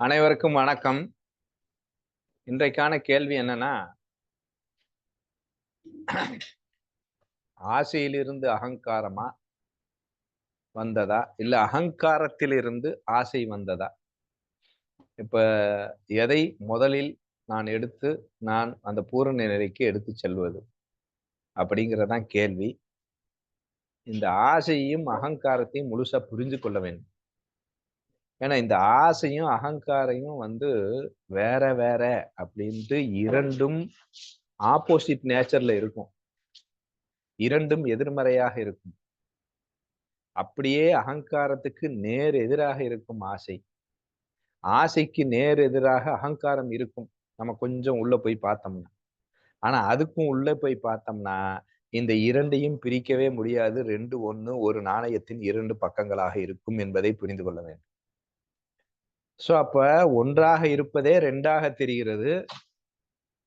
அனைவருக்கும் வணக்கம். இன்றைக்கான கேள்வி என்னன்னா ஆசையிலிருந்து அகங்காரமா வந்ததா? இல்ல அகங்காரத்திலிருந்து ஆசை வந்ததா? இப்ப எதை முதலில் நான் எடுத்து நான் அந்த பூரண நிலைக்கு எடுத்து செல்வது அப்படிங்கிறதான் கேள்வி. இந்த ஆசையையும் அகங்காரத்தையும் முழுசா புரிஞ்சு கொள்ள வேண்டும். ஏன்னா இந்த ஆசையும் அகங்காரையும் வந்து வேற வேற அப்படின்ட்டு இரண்டும் ஆப்போசிட் நேச்சர்ல இருக்கும். இரண்டும் எதிர்மறையாக இருக்கும். அப்படியே அகங்காரத்துக்கு நேர் எதிராக இருக்கும் ஆசை. ஆசைக்கு நேர் எதிராக அகங்காரம் இருக்கும். நம்ம கொஞ்சம் உள்ள போய் பார்த்தோம்னா. ஆனா அதுக்கும் உள்ள போய் பார்த்தோம்னா இந்த இரண்டையும் பிரிக்கவே முடியாது. ரெண்டு ஒண்ணு ஒரு நாணயத்தின் இரண்டு பக்கங்களாக இருக்கும் என்பதை புரிந்து கொள்ள வேண்டும். சோ அப்ப ஒன்றாக இருப்பதே ரெண்டாக தெரிகிறது.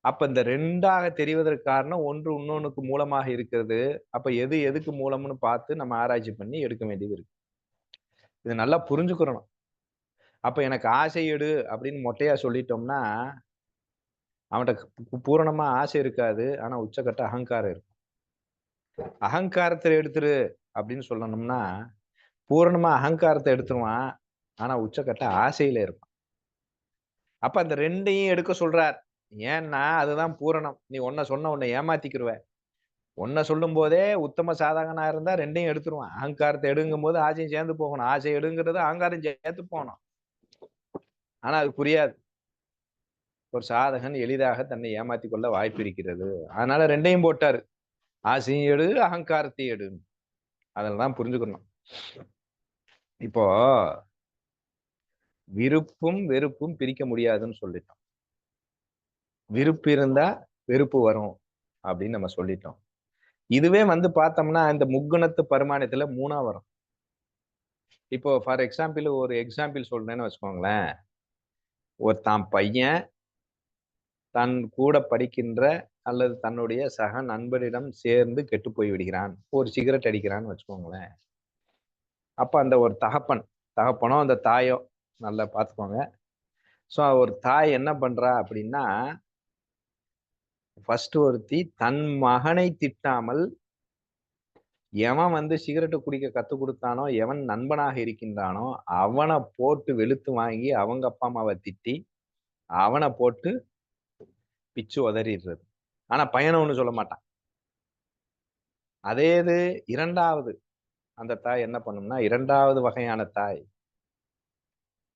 அப்ப இந்த ரெண்டாக தெரிவதற்கு காரணம் ஒன்று இன்னொன்னுக்கு மூலமாக இருக்கிறது. அப்ப எது எதுக்கு மூலம்னு பார்த்து நம்ம ஆராய்ச்சி பண்ணி எடுக்க வேண்டியது இருக்கு. இது நல்லா புரிஞ்சுக்கிறணும் அப்ப எனக்கு ஆசை எடு அப்படின்னு மொட்டையா சொல்லிட்டோம்னா அவன்கிட்ட பூரணமா ஆசை இருக்காது. ஆனா உச்சக்கட்ட அகங்காரம் இருக்கும். அகங்காரத்தை எடுத்துரு அப்படின்னு சொல்லணும்னா பூரணமா அகங்காரத்தை எடுத்துருவான். ஆனா உச்சக்கட்ட ஆசையில இருப்பான். அப்ப அந்த ரெண்டையும் எடுக்க சொல்றார். ஏன்னா அதுதான் பூரணம். நீ ஒன்ன சொன்ன உன்னை ஏமாத்திக்கிருவ. ஒன்ன சொல்லும் போதே உத்தம சாதகனா இருந்தா ரெண்டையும் எடுத்துருவான். அகங்காரத்தை எடுங்கும் போது ஆசையும் சேர்ந்து போகணும். ஆசை எடுங்கிறது அகங்காரம் சேர்த்து போகணும். ஆனா அது புரியாது. ஒரு சாதகன் எளிதாக தன்னை ஏமாத்தி கொள்ள வாய்ப்பு இருக்கிறது. அதனால ரெண்டையும் போட்டாரு. ஆசையும் எடு அகங்காரத்தையும் எடு. தான் புரிஞ்சுக்கணும். இப்போ விருப்பும் வெறுப்பும் பிரிக்க முடியாதுன்னு சொல்லிட்டோம். விருப்பு இருந்தா வெறுப்பு வரும் அப்படின்னு நம்ம சொல்லிட்டோம். இதுவே வந்து பார்த்தோம்னா இந்த முக்குணத்து பரிமாணத்துல மூணா வரும். இப்போ ஃபார் எக்ஸாம்பிள் ஒரு எக்ஸாம்பிள் சொல்றேன்னு வச்சுக்கோங்களேன். ஒரு தான் பையன் தன் கூட படிக்கின்ற அல்லது தன்னுடைய சக நண்பரிடம் சேர்ந்து கெட்டு போய் விடுகிறான் ஒரு சிகரெட் அடிக்கிறான்னு வச்சுக்கோங்களேன். அப்போ அந்த ஒரு தகப்பன் தகப்பனோ அந்த தாயோ நல்லா பார்த்துக்கோங்க. ஸோ ஒரு தாய் என்ன பண்ணுறா அப்படின்னா ஃபர்ஸ்ட் ஒருத்தி தன் மகனை திட்டாமல் எவன் வந்து சிகரெட்டு குடிக்க கற்றுக் கொடுத்தானோ எவன் நண்பனாக இருக்கின்றானோ அவனை போட்டு வெளுத்து வாங்கி அவங்க அப்பா அம்மாவை திட்டி அவனை போட்டு பிச்சு உதறிடுறது. ஆனா பையனை ஒண்ணு சொல்ல மாட்டான். அதே இது இரண்டாவது அந்த தாய் என்ன பண்ணும்னா இரண்டாவது வகையான தாய்.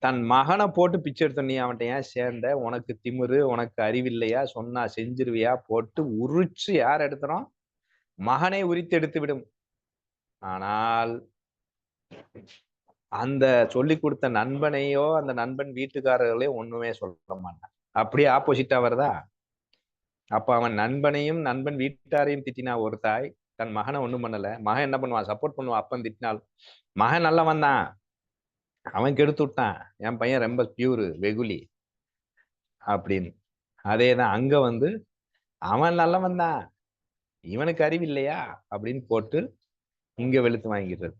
தன் மகனை போட்டு பிச்சை எடுத்த நீ அவன்கிட்ட ஏன் சேர்ந்த? உனக்கு திமிரு உனக்கு அறிவில்லையா? சொன்னா செஞ்சிருவியா? போட்டு உரிச்சு யார் எடுத்துறோம் மகனை உரித்து எடுத்து விடும். ஆனால் அந்த சொல்லி கொடுத்த நண்பனையோ அந்த நண்பன் வீட்டுக்காரர்களையோ ஒண்ணுமே சொல்ல மாட்டான். அப்படியே ஆப்போசிட்டா வருதா? அப்ப அவன் நண்பனையும் நண்பன் வீட்டாரையும் திட்டினா ஒரு தாய் தன் மகனை ஒண்ணும் பண்ணல. மகன் என்ன பண்ணுவான்? சப்போர்ட் பண்ணுவான். அப்பன் திட்டினால் மகன் நல்லவன் தான். அவன் கெடுத்து விட்டான். என் பையன் ரொம்ப பியூரு வெகுலி அப்படின்னு. அதேதான் அங்க வந்து அவன் நல்லவன் தான். இவனுக்கு அறிவு இல்லையா? அப்படின்னு போட்டு இங்க வெளுத்து வாங்கிடுறது.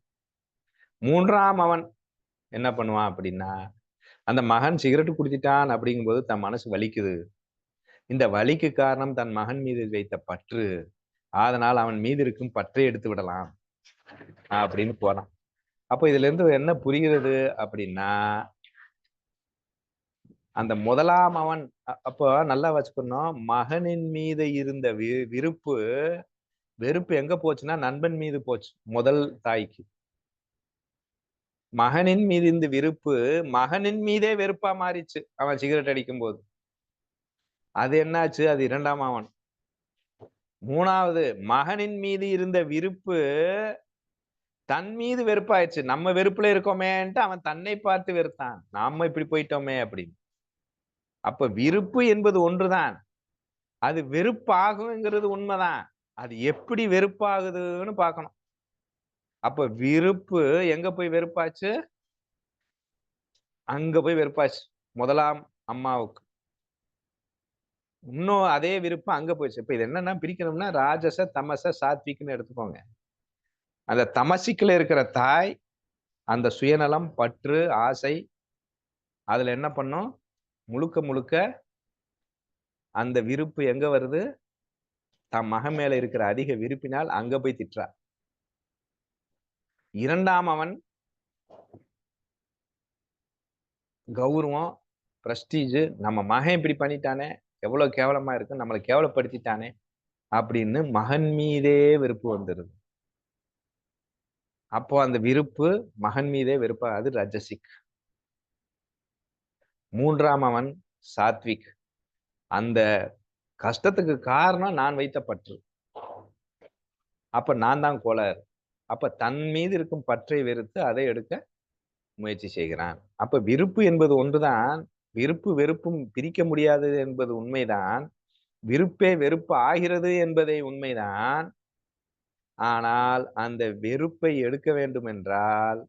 மூன்றாம் அவன் என்ன பண்ணுவான் அப்படின்னா அந்த மகன் சிகரெட்டு குடிச்சிட்டான் அப்படிங்கும்போது தன் மனசு வலிக்குது. இந்த வலிக்கு காரணம் தன் மகன் மீது வைத்த பற்று. அதனால் அவன் மீது இருக்கும் பற்றை எடுத்து விடலாம். அப்படின்னு போறான். அப்போ இதுல இருந்து என்ன புரிகிறது அப்படின்னா அந்த முதலாம் அவன் அப்போ நல்லா வச்சுக்கணும். மகனின் மீது இருந்த வி விருப்பு வெறுப்பு எங்க போச்சுன்னா நண்பன் மீது போச்சு முதல் தாய்க்கு. மகனின் மீது இந்த விருப்பு மகனின் மீதே வெறுப்பா மாறிச்சு. அவன் சிகரெட் அடிக்கும் போது அது என்னாச்சு? அது இரண்டாம் ஆவணம். மூணாவது மகனின் மீது இருந்த விருப்பு தன் மீது வெறுப்பாயிடுச்சு. நம்ம வெறுப்புல இருக்கோமேன்ட்டு அவன் தன்னை பார்த்து வெறுத்தான். நாம இப்படி போயிட்டோமே அப்படின்னு. அப்ப விருப்பு என்பது ஒன்றுதான். அது வெறுப்பாகுங்கிறது உண்மைதான். அது எப்படி வெறுப்பாகுதுன்னு பார்க்கணும். அப்ப விருப்பு எங்க போய் வெறுப்பாச்சு? அங்க போய் வெறுப்பாச்சு. முதலாம் அம்மாவுக்கு. இன்னும் அதே விருப்பம் அங்க போயிடுச்சு. இப்ப இது என்னன்னா பிரிக்கணும்னா ராஜச தமச சாத்விக்னு எடுத்துக்கோங்க. அந்த தமசிக்குல இருக்கிற தாய் அந்த சுயநலம் பற்று ஆசை அதுல என்ன பண்ணும்? முழுக்க முழுக்க அந்த விருப்பு எங்க வருது? தம் மகன் மேல இருக்கிற அதிக விருப்பினால் அங்க போய் திட்டுறா இரண்டாம் அவன் கௌரவம் பிரஸ்டீஜ் நம்ம மகன் இப்படி பண்ணிட்டானே எவ்வளவு கேவலமா இருக்கு நம்மளை கேவலப்படுத்திட்டானே அப்படின்னு மகன் மீதே வெறுப்பு வந்துருது. அப்போ அந்த விருப்பு மகன் மீதே வெறுப்பா அது ரஜசிக். மூன்றாம் அவன் சாத்விக். அந்த கஷ்டத்துக்கு காரணம் நான் வைத்த பற்று. அப்ப நான் தான் கோளாறு. அப்ப தன் மீது இருக்கும் பற்றை வெறுத்து அதை எடுக்க முயற்சி செய்கிறான். அப்ப விருப்பு என்பது ஒன்றுதான் விருப்பு வெறுப்பும் பிரிக்க முடியாதது என்பது உண்மைதான். விருப்பே வெறுப்பு ஆகிறது என்பதை உண்மைதான். ஆனால் அந்த வெறுப்பை எடுக்க வேண்டும் என்றால்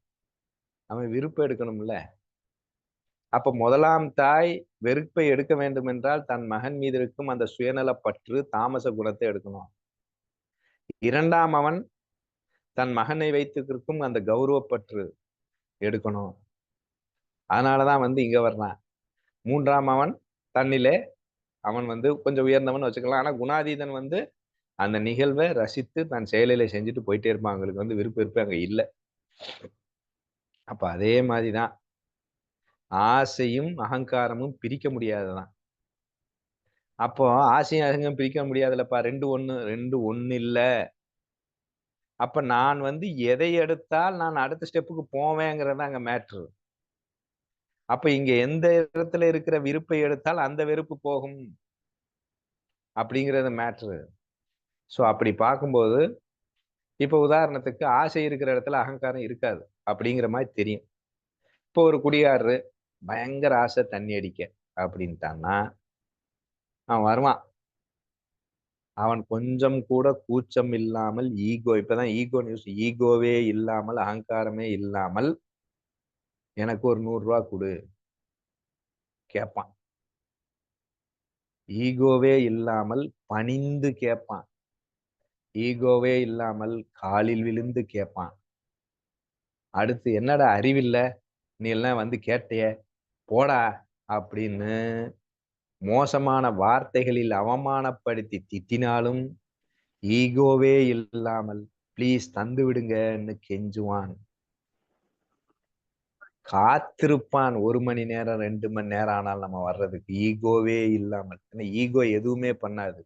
அவன் விருப்பம் எடுக்கணும்ல. அப்ப முதலாம் தாய் வெறுப்பை எடுக்க வேண்டும் என்றால் தன் மகன் மீது இருக்கும் அந்த சுயநலப்பற்று தாமச குணத்தை எடுக்கணும். இரண்டாம் அவன் தன் மகனை வைத்திருக்கும் அந்த கௌரவப்பற்று எடுக்கணும். அதனாலதான் வந்து இங்க வர்றான். மூன்றாம் அவன் தன்னிலே அவன் வந்து கொஞ்சம் உயர்ந்தவன் வச்சுக்கலாம். ஆனா குணாதீதன் வந்து அந்த நிகழ்வை ரசித்து தன் செயலில செஞ்சுட்டு போயிட்டே இருப்பான். அவங்களுக்கு வந்து விருப்ப விருப்பம் அங்க இல்லை. அப்ப அதே மாதிரிதான். ஆசையும் அகங்காரமும் பிரிக்க முடியாதுதான். அப்போ ஆசையும் அகங்கம் பிரிக்க முடியாதுல்லப்பா ரெண்டு ஒன்று ரெண்டு ஒன்று இல்லை. அப்ப நான் வந்து எதை எடுத்தால் நான் அடுத்த ஸ்டெப்புக்கு போவேங்கிறது அங்க மேட்ரு அப்ப இங்க எந்த இடத்துல இருக்கிற விருப்பை எடுத்தால் அந்த வெறுப்பு போகும் அப்படிங்கிறது மேட்ரு ஸோ அப்படி பார்க்கும்போது இப்போ உதாரணத்துக்கு ஆசை இருக்கிற இடத்துல அகங்காரம் இருக்காது அப்படிங்கிற மாதிரி தெரியும். இப்போ ஒரு குடியாரு பயங்கர ஆசை தண்ணி அடிக்க அப்படின்ட்டான்னா அவன் வருவான். அவன் கொஞ்சம் கூட கூச்சம் இல்லாமல் ஈகோ இப்பதான் ஈகோ நியூஸ் ஈகோவே இல்லாமல் அகங்காரமே இல்லாமல் எனக்கு ஒரு நூறு ரூபா கொடு. கேட்பான் ஈகோவே இல்லாமல் பணிந்து கேட்பான் ஈகோவே இல்லாமல் காலில் விழுந்து கேட்பான் அடுத்து என்னடா அறிவில்ல? நீ எல்லாம் வந்து கேட்டிய? போடா அப்படின்னு மோசமான வார்த்தைகளில் அவமானப்படுத்தி திட்டினாலும் ஈகோவே இல்லாமல் ப்ளீஸ் தந்து விடுங்கன்னு கெஞ்சுவான். காத்திருப்பான் ஒரு மணி நேரம் ரெண்டு மணி நேரம் ஆனால் நம்ம வர்றதுக்கு ஈகோவே இல்லாமல். ஏன்னா ஈகோ எதுவுமே பண்ணாது.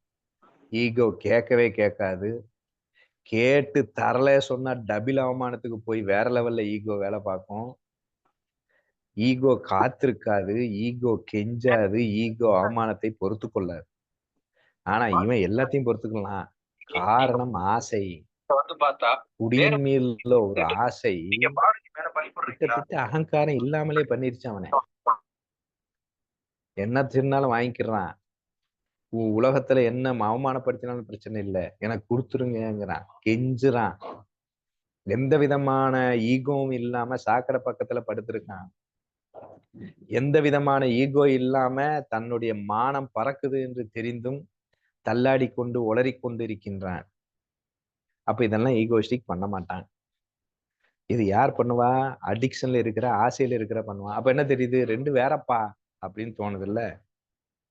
ஈகோ கேட்கவே கேட்காது. கேட்டு தரல சொன்னா டபிள் அவமானத்துக்கு போய் வேற லெவல்ல ஈகோ வேலை பார்க்கும். ஈகோ காத்திருக்காது ஈகோ கெஞ்சாது ஈகோ அவமானத்தை பொறுத்து கொள்ளாது. ஆனா இவன் எல்லாத்தையும் பொறுத்துக்கலாம். காரணம் ஆசை. வந்து பார்த்தா குடியின் மீதுல ஒரு ஆசை. கிட்டத்தட்ட அகங்காரம் இல்லாமலே பண்ணிருச்சு அவனை. என்ன திருநாளும் வாங்கிக்கிறான். உ- உலகத்துல என்ன அவமானப்படுத்தினாலும் பிரச்சனை இல்லை. எனக்கு கொடுத்துருங்கிறான் கெஞ்சுறான். எந்த விதமான ஈகோவும் இல்லாம சாக்கடை பக்கத்துல படுத்திருக்கான். எந்த விதமான ஈகோ இல்லாம தன்னுடைய மானம் பறக்குது என்று தெரிந்தும் தள்ளாடி கொண்டு உளறிக் கொண்டு இருக்கின்றான். அப்ப இதெல்லாம் ஈகோஸ்டிக் பண்ண மாட்டான். இது யார் பண்ணுவா? அடிக்ஷன்ல இருக்கிற ஆசையில இருக்கிற பண்ணுவா? அப்ப என்ன தெரியுது? ரெண்டு வேறப்பா அப்படின்னு தோணுது இல்ல.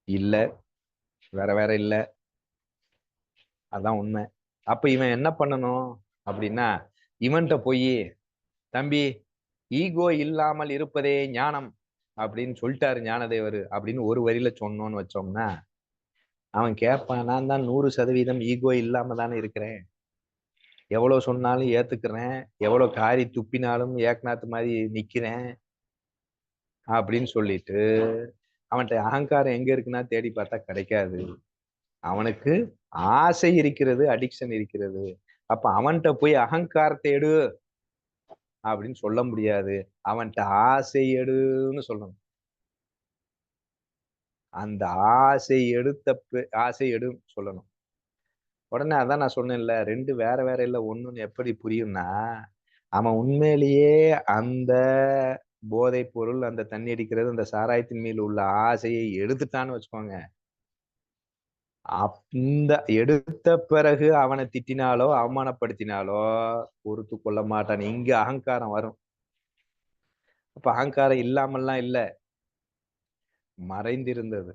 இல்ல வேற வேற இல்ல. அதான் உண்மை. அப்ப இவன் என்ன பண்ணணும் அப்படின்னா இவன்கிட்ட போய் தம்பி ஈகோ இல்லாமல் இருப்பதே ஞானம் அப்படின்னு சொல்லிட்டாரு ஞானதேவர் அப்படின்னு ஒரு வரியில சொன்னோன்னு வச்சோம்னா அவன் கேட்பான் நான் தான் நூறு சதவீதம் ஈகோ இல்லாம தானே இருக்கிறேன். எவ்வளவு சொன்னாலும் ஏத்துக்கிறேன். எவ்வளவு காரி துப்பினாலும் ஏக்நாத் மாதிரி நிக்கிறேன். அப்படின்னு சொல்லிட்டு அவன்கிட்ட அகங்காரம் எங்க இருக்குன்னா தேடி பார்த்தா கிடைக்காது. அவனுக்கு ஆசை இருக்கிறது அடிக்ஷன் இருக்கிறது. அப்ப அவன்கிட்ட போய் அகங்காரத்தை எடு அப்படின்னு சொல்ல முடியாது. அவன்கிட்ட ஆசை எடுன்னு சொல்லணும். அந்த ஆசை எடுத்த ஆசை எடுன்னு சொல்லணும். உடனே அதான் நான் சொன்னேன்ல ரெண்டு வேற வேற இல்ல ஒண்ணுன்னு எப்படி புரியும்னா அவன் உண்மையிலேயே அந்த போதைப் பொருள் அந்த தண்ணி அடிக்கிறது அந்த சாராயத்தின் மேல் உள்ள ஆசையை எடுத்துட்டான்னு வச்சுக்கோங்க. அந்த எடுத்த பிறகு அவனை திட்டினாலோ அவமானப்படுத்தினாலோ பொறுத்து கொள்ள மாட்டான். இங்க அகங்காரம் வரும். அப்ப அகங்காரம் இல்லாமல்லாம் இல்ல. மறைந்திருந்தது.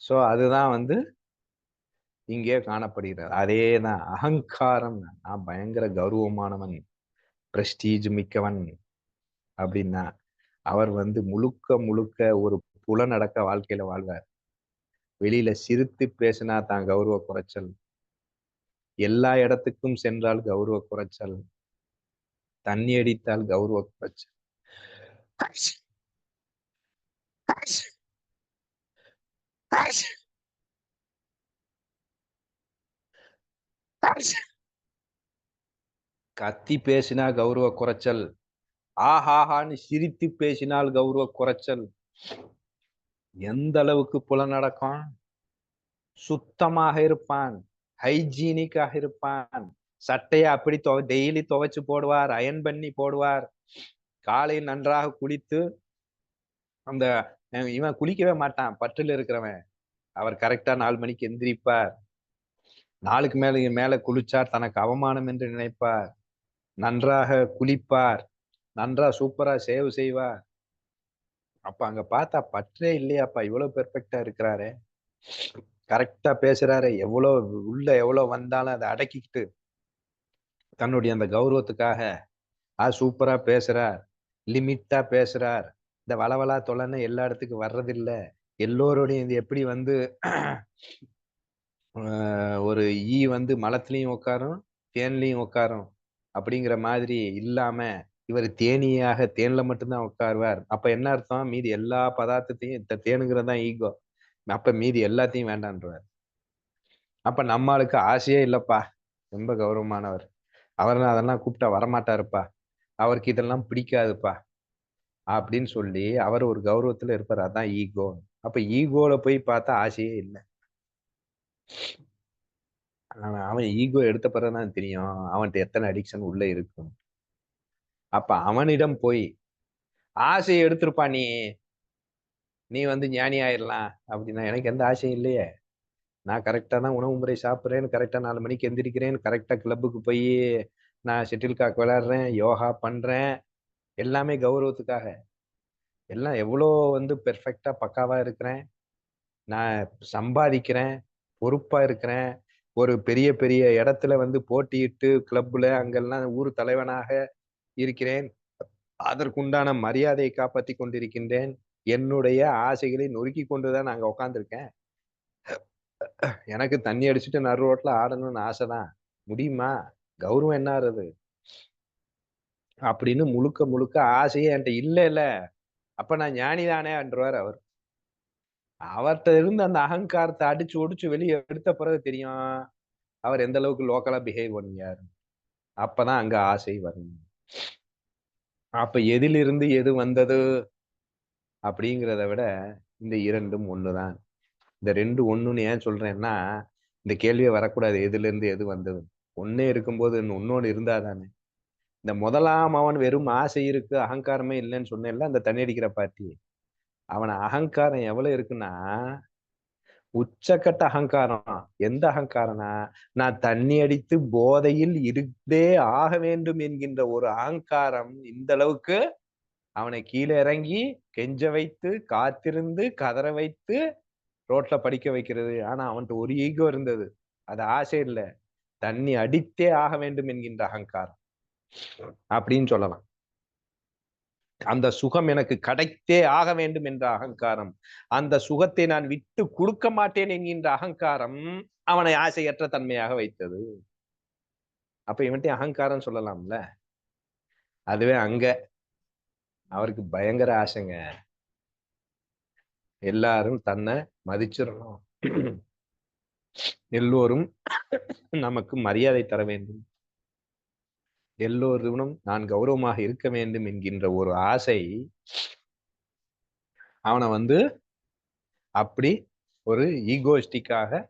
சோ அதுதான் வந்து இங்கே காணப்படுகிறது அதேதான் அகங்காரம். நான் பயங்கர கௌரவமானவன் பிரஸ்டீஜ் மிக்கவன் அப்படின்னா அவர் வந்து முழுக்க முழுக்க ஒரு புலனடக்க வாழ்க்கையில வாழ்வார். வெளியில சிரித்து பேசினா தான் கௌரவ குறைச்சல். எல்லா இடத்துக்கும் சென்றால் கௌரவ குறைச்சல். தண்ணி அடித்தால் கௌரவ குறைச்சல். கத்தி பேசினா கௌரவ குறைச்சல். ஆஹாஹான்னு சிரித்து பேசினால் கௌரவ குறைச்சல். எந்த அளவுக்கு புல நடக்கும்? சுத்தமாக இருப்பான். ஹைஜீனிக்காக இருப்பான். சட்டையை அப்படி துவ டெய்லி துவைச்சு போடுவார் அயன் பண்ணி போடுவார். காலை நன்றாக குளித்து அந்த இவன் குளிக்கவே மாட்டான். பற்றுல இருக்கிறவன். அவர் கரெக்டா நாலு மணிக்கு எந்திரிப்பார். நாளுக்கு மேல மேல குளிச்சார் தனக்கு அவமானம் என்று நினைப்பார். நன்றாக குளிப்பார். நன்றா சூப்பரா சேவ் செய்வார். அப்ப அங்க பார்த்தா பற்றே இல்லையாப்பா இவ்வளவு பெர்ஃபெக்டா இருக்கிறாரு. கரெக்டா பேசுறாரு. எவ்வளவு உள்ள எவ்வளவு வந்தாலும் அதை அடக்கிக்கிட்டு தன்னுடைய அந்த கௌரவத்துக்காக ஆ சூப்பரா பேசுறார். லிமிட்டா பேசுறார். இந்த வளவலா தொலைன்னு எல்லா இடத்துக்கும் வர்றதில்ல. எல்லோருடையும் இது எப்படி வந்து ஒரு ஈ வந்து மலத்துலேயும் உட்காரும் தேன்லையும் உட்காரும் அப்படிங்கிற மாதிரி இல்லாம இவர் தேனியாக தேன்ல மட்டும்தான் உட்காருவார் அப்ப என்ன அர்த்தம்? மீதி எல்லா பதார்த்தத்தையும் இந்த தேனுங்கிறது தான் ஈகோ. அப்ப மீதி எல்லாத்தையும் வேண்டான்றவர். அப்ப நம்மளுக்கு ஆசையே இல்லப்பா. ரொம்ப கௌரவமானவர். அவர் அதெல்லாம் கூப்பிட்டா வரமாட்டாருப்பா. அவருக்கு இதெல்லாம் பிடிக்காதுப்பா. அப்படின்னு சொல்லி அவர் ஒரு கௌரவத்துல இருப்பார். அதான் ஈகோ. அப்ப ஈகோல போய் பார்த்தா ஆசையே இல்லை. ஆனா அவன் ஈகோ எடுத்த பிறகுதான் தெரியும். அவன்கிட்ட எத்தனை அடிக்ஷன் உள்ள இருக்கும். அப்ப அவனிடம் போய் ஆசையை எடுத்திருப்பா நீ. நீ வந்து ஞானி ஆயிடலாம் அப்படின்னா எனக்கு எந்த ஆசையும் இல்லையே. நான் கரெக்டா தான் உணவு முறை சாப்பிட்றேன். கரெக்டா நாலு மணிக்கு எந்திரிக்கிறேன். கரெக்டா கிளப்புக்கு போய் நான் செட்டில் காக் விளையாடுறேன். யோகா பண்றேன். எல்லாமே கௌரவத்துக்காக. எல்லாம் எவ்வளோ வந்து பெர்ஃபெக்டாக பக்காவாக இருக்கிறேன். நான் சம்பாதிக்கிறேன். பொறுப்பா இருக்கிறேன். ஒரு பெரிய பெரிய இடத்துல வந்து போட்டியிட்டு கிளப்ல அங்கெல்லாம் ஊர் தலைவனாக இருக்கிறேன். அதற்குண்டான மரியாதையை காப்பாத்தி கொண்டிருக்கின்றேன். என்னுடைய ஆசைகளை நொறுக்கி கொண்டுதான் நாங்க உட்காந்துருக்கேன் எனக்கு தண்ணி அடிச்சுட்டு நடு ரோட்ல ஆடணும்னு ஆசைதான். முடியுமா? கௌரவம் என்ன ஆறுது அப்படின்னு முழுக்க முழுக்க ஆசையே என்கிட்ட இல்ல இல்ல அப்ப நான் ஞானி தானே என்றுவார் அவர். அவர்கிட்ட இருந்து அந்த அகங்காரத்தை அடிச்சு ஒடிச்சு வெளியே எடுத்த பிறகு தெரியும்? அவர் எந்த அளவுக்கு லோக்கலா பிஹேவ் பண்ணுவார் அப்பதான் அங்க ஆசை வரும். அப்ப எதிலிருந்து எது வந்தது? அப்படிங்கிறத விட இந்த இரண்டும் ஒண்ணுதான். இந்த ரெண்டு ஒண்ணுன்னு ஏன் சொல்றேன்னா இந்த கேள்வியை வரக்கூடாது. எதுல இருந்து எது வந்தது? ஒன்னே இருக்கும்போது இன்னொன்னு இருந்தா தானே. இந்த முதலாம் அவன் வெறும் ஆசை இருக்கு அகங்காரமே இல்லைன்னு சொன்னேன்ல அந்த தண்ணி அடிக்கிற பாட்டி. அவன அகங்காரம் எவ்வளவு இருக்குன்னா உச்சக்கட்ட அகங்காரம். எந்த அகங்காரம்னா நான் தண்ணி அடித்து போதையில் இருந்தே ஆக வேண்டும் என்கின்ற ஒரு அகங்காரம் இந்த அளவுக்கு அவனை கீழே இறங்கி கெஞ்ச வைத்து காத்திருந்து கதற வைத்து ரோட்ல படிக்க வைக்கிறது. ஆனா அவன்கிட்ட ஒரு ஈகோ இருந்தது. அது ஆசை இல்லை. தண்ணி அடித்தே ஆக வேண்டும் என்கின்ற அகங்காரம். அப்படின்னு சொல்லலாம். அந்த சுகம் எனக்கு கிடைத்தே ஆக வேண்டும் என்ற அகங்காரம். அந்த சுகத்தை நான் விட்டு கொடுக்க மாட்டேன் என்கின்ற அகங்காரம் அவனை ஆசையற்ற தன்மையாக வைத்தது. அப்ப இவன்ட்டு அகங்காரம் சொல்லலாம்ல? அதுவே அங்க. அவருக்கு பயங்கர ஆசைங்க. எல்லாரும் தன்னை மதிச்சிடணும். எல்லோரும் நமக்கு மரியாதை தர வேண்டும். எல்லோருடனும் நான் கௌரவமாக இருக்க வேண்டும் என்கின்ற ஒரு ஆசை அவனை வந்து அப்படி ஒரு ஈகோஸ்டிக்காக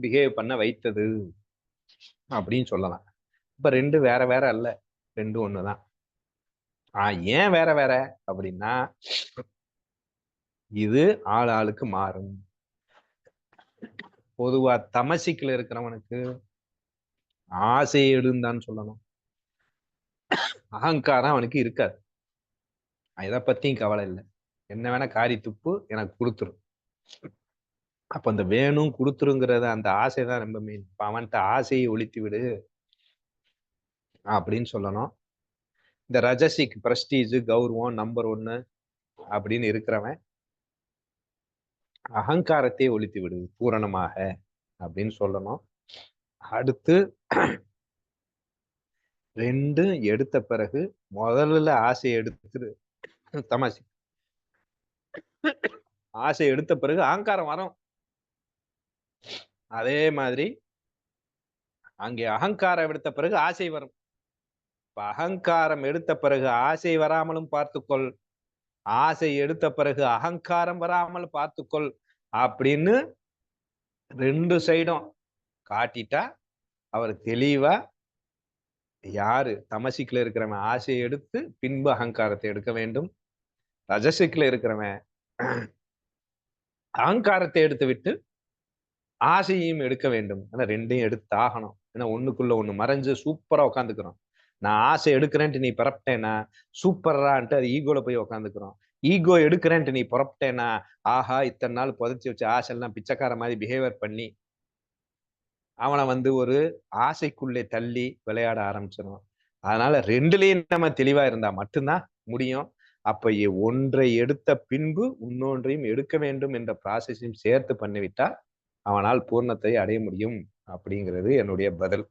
பிஹேவ் பண்ண வைத்தது அப்படின்னு சொல்லலாம். இப்ப ரெண்டு வேற வேற அல்ல. ரெண்டு ஒண்ணுதான். ஆஹ் ஏன் வேற வேற அப்படின்னா இது ஆள் ஆளுக்கு மாறும். பொதுவா தமசிக்கல இருக்கிறவனுக்கு ஆசை எடுந்தான்னு சொல்லணும். அகங்காரம் அவனுக்கு இருக்காது. எதை பத்தியும் கவலை இல்லை. என்ன வேணா காரி துப்பு எனக்கு கொடுத்துரும். அப்ப அந்த வேணும் கொடுத்துருங்கிறத அந்த ஆசை தான் ரொம்ப மெயின் இப்ப அவன்கிட்ட ஆசையை ஒழித்து விடு அப்படின்னு சொல்லணும். இந்த ரஜசிக் பிரஸ்டீஜ் கௌரவம் நம்பர் ஒன்னு அப்படின்னு இருக்கிறவன் அகங்காரத்தை ஒழித்து விடு பூரணமாக அப்படின்னு சொல்லணும். அடுத்து ரெண்டும் எடுத்த பிறகு முதல்ல ஆசை எடுத்துரு. தமாசி ஆசை எடுத்த பிறகு அகங்காரம் வரும். அதே மாதிரி அங்கே அகங்காரம் எடுத்த பிறகு ஆசை வரும். இப்ப அகங்காரம் எடுத்த பிறகு ஆசை வராமலும் பார்த்துக்கொள். ஆசை எடுத்த பிறகு அகங்காரம் வராமல் பார்த்துக்கொள். அப்படின்னு ரெண்டு சைடும் காட்டிட்டா அவர் தெளிவா யாரு? தமசிக்குல இருக்கிறவன் ஆசையை எடுத்து பின்பு அகங்காரத்தை எடுக்க வேண்டும். ரஜசிக்குல இருக்கிறவன் அகங்காரத்தை எடுத்து விட்டு ஆசையையும் எடுக்க வேண்டும். ஆனா ரெண்டையும் எடுத்து ஆகணும் ஏன்னா ஒண்ணுக்குள்ள ஒண்ணு மறைஞ்சு சூப்பரா உட்காந்துக்கிறோம் நான் ஆசை எடுக்கிறேன்ட்டு நீ பிறப்பிட்டேன்னா சூப்பரான்ட்டு அது ஈகோல போய் உட்காந்துக்கிறோம் ஈகோ எடுக்கிறேன்ட்டு நீ புறப்பட்டேன்னா ஆஹா இத்தனை நாள் புதைச்சி வச்ச ஆசை எல்லாம் பிச்சைக்கார மாதிரி பிஹேவியர் பண்ணி அவனை வந்து ஒரு ஆசைக்குள்ளே தள்ளி விளையாட ஆரம்பிச்சிடும் அதனால ரெண்டுலேயும் நம்ம தெளிவா இருந்தா மட்டும்தான் முடியும். அப்ப ஒன்றை எடுத்த பின்பு இன்னொன்றையும் எடுக்க வேண்டும் என்ற ப்ராசஸையும் சேர்த்து பண்ணிவிட்டா அவனால் பூர்ணத்தை அடைய முடியும் அப்படிங்கிறது என்னுடைய பதில்.